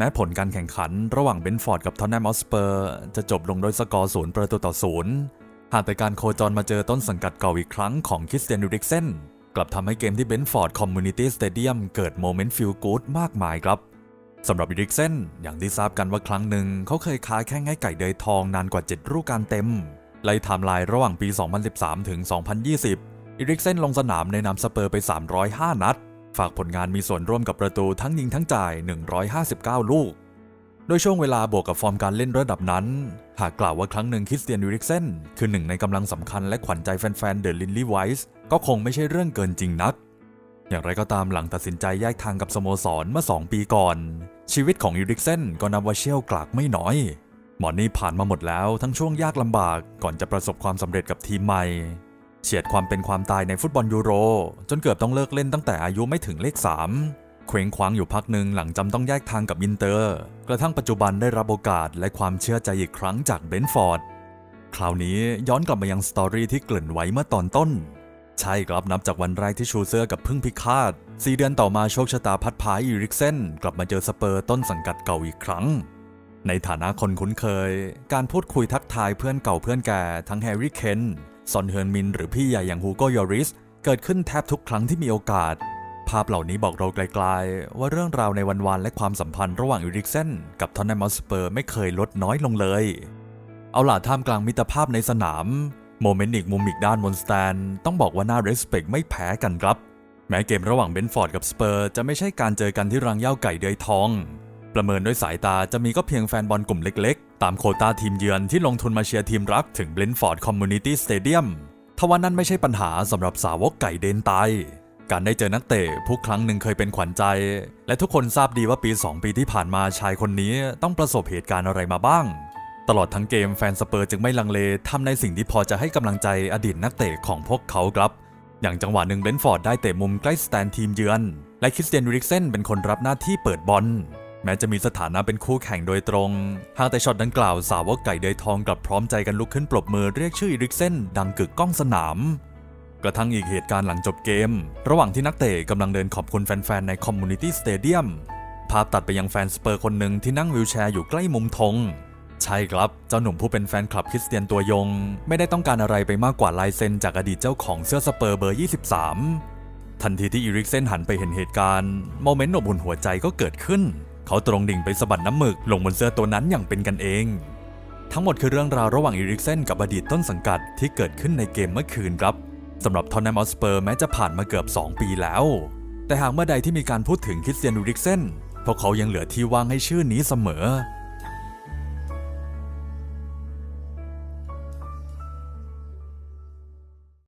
แม้ผลการแข่งขันระหว่างเบนฟอร์ดกับทอนแนมอสเปอร์จะจบลงโดยสกอร์ศูนย์ประตูต่อศูนย์หากแต่การโคจรมาเจอต้นสังกัดเก่าอีกครั้งของคริสเตียนยูริกเซนกลับทำให้เกมที่เบนฟอร์ดคอมมูนิตี้สเตเดียมเกิดโมเมนต์ฟิลกู๊ดมากมายครับสำหรับยูริกเซนอย่างที่ทราบกันว่าครั้งหนึ่งเขาเคยค้าแข้งให้ไก่เดยทองนานกว่า 7 รูปการเต็มไล่ไทม์ไลน์ระหว่างปี 2013 ถึง 2020อีริกเซนลงสนามในนามสเปอร์ไป 305 นัด ฝากผลงานมีส่วนร่วมกับประตูทั้งยิงทั้งจ่าย 159 ลูก โดยช่วงเวลาบวกกับฟอร์มการเล่นระดับนั้น หากกล่าวว่าครั้งหนึ่งคริสเตียนยูริกเซนคือหนึ่งในกำลังสำคัญและขวัญใจแฟนๆเดอะลินลี่ไวส์ก็คงไม่ใช่เรื่องเกินจริงนัก อย่างไรก็ตามหลังตัดสินใจแยกทางกับสโมสรเมื่อ 2 ปีก่อน ชีวิตของยูริกเซนก็นับว่าเชี่ยวกรากไม่น้อยหมอนนี่ผ่านมาหมดแล้วทั้งช่วงยากลำบากก่อนจะประสบความสำเร็จกับทีมใหม่ เฉียดความเป็นความตายในฟุตบอลยูโร จนเกือบต้องเลิกเล่นตั้งแต่อายุไม่ถึงเลข 3 เคว้งคว้างอยู่พักหนึ่งหลังจำต้องแยกทางกับอินเตอร์ กระทั่งปัจจุบันได้รับโอกาสและความเชื่อใจอีกครั้งจากเบนฟอร์ด คราวนี้ย้อนกลับมายังสตอรี่ที่เกริ่นไว้เมื่อตอนต้น ใช่ครับนับจากวันแรกที่ชูเซอร์กับพึ่งพิฆาตสี่เดือนต่อมาโชคชะตาพัดพาอีริกเซนกลับมาเจอสเปอร์ต้นสังกัดเก่าอีกครั้งในฐานะคนคุ้นเคย การพูดคุยทักทายเพื่อนเก่าเพื่อนแก่ทั้งแฮร์รี่เคนซอนเฮิร์นมินหรือพี่ใหญ่อย่างฮูโกยอริสเกิดขึ้นแทบทุกครั้งที่มีโอกาส ภาพเหล่านี้บอกเราไกลๆ ว่าเรื่องราวในวันๆและความสัมพันธ์ระหว่างอีริกเซนกับทอนแนมอสเปอร์ไม่เคยลดน้อยลงเลย เอาล่ะท่ามกลางมิตรภาพในสนาม โมเมนต์อีกมุมอีกด้านบนสแตน ต้องบอกว่าน่าเรสเ c t ไม่แพ้กันครับ แม้เกมระหว่างเบนฟอร์ดกับสเปอร์จะไม่ใช่การเจอกันที่รังเย้าไก่เดือยทอง ประเมินด้วยสายตาจะมีก็เพียงแฟนบอลกลุ่มเล็กๆ ตามโควต้าทีมเยือนที่ลงทุนมาเชียร์ทีมรักถึงเบลนฟอร์ดคอมมูนิตี้สเตเดียมทว่านั่นไม่ใช่ปัญหาสำหรับสาวกไก่เดนตายการได้เจอนักเตะผู้ครั้งหนึ่งเคยเป็นขวัญใจ และทุกคนทราบดีว่าปี 2 ปีที่ผ่านมาชายคนนี้ต้องประสบเหตุการณ์อะไรมาบ้าง ตลอดทั้งเกมแฟนสเปอร์จึงไม่ลังเลทำในสิ่งที่พอจะให้กำลังใจอดีตนักเตะของพวกเขาครับ อย่างจังหวะหนึ่งเบนฟอร์ดได้เตะมุมใกล้สแตนทีมเยือน และคริสเตียนริกเซนเป็นคนรับหน้าที่เปิดบอล แม้จะมีสถานะเป็นคู่แข่งโดยตรง หากแต่ช็อตดังกล่าวสาวกไก่เดยทองกลับพร้อมใจกันลุกขึ้นปรบมือเรียกชื่อริกเซนดังกึกก้องสนาม กระทั่งอีกเหตุการณ์หลังจบเกม ระหว่างที่นักเตะกำลังเดินขอบคุณแฟนๆ ในคอมมูนิตี้สเตเดียมภาพตัดไปยังแฟนสเปอร์คนหนึ่งที่นั่งวิวแชร์อยู่ใกล้มุมธงใช่ครับ เจ้าหนุ่มผู้เป็นแฟนคลับคริสเตียนตัวยง ไม่ได้ต้องการอะไรไปมากกว่าลายเซ็นจากอดีตเจ้าของเสื้อสเปอร์เบอร์ 23 ทันทีที่อีริกเซนหันไปเห็นเหตุการณ์โมเมนต์อบอุ่นหัวใจก็เกิดขึ้น เขาตรงดิ่งไปสะบัดน้ำหมึกลงบนเสื้อตัวนั้นอย่างเป็นกันเอง ทั้งหมดคือเรื่องราวระหว่างอีริกเซนกับอดีตต้นสังกัดที่เกิดขึ้นในเกมเมื่อคืนครับสำหรับทอนแนมอสเปอร์แม้จะผ่านมาเกือบ 2 ปีแล้ว แต่หากเมื่อใดที่มีการพูดถึงคริสเตียนอูริกเซนพวกเขายังเหลือที่ว่างให้ชื่อนี้เสมอ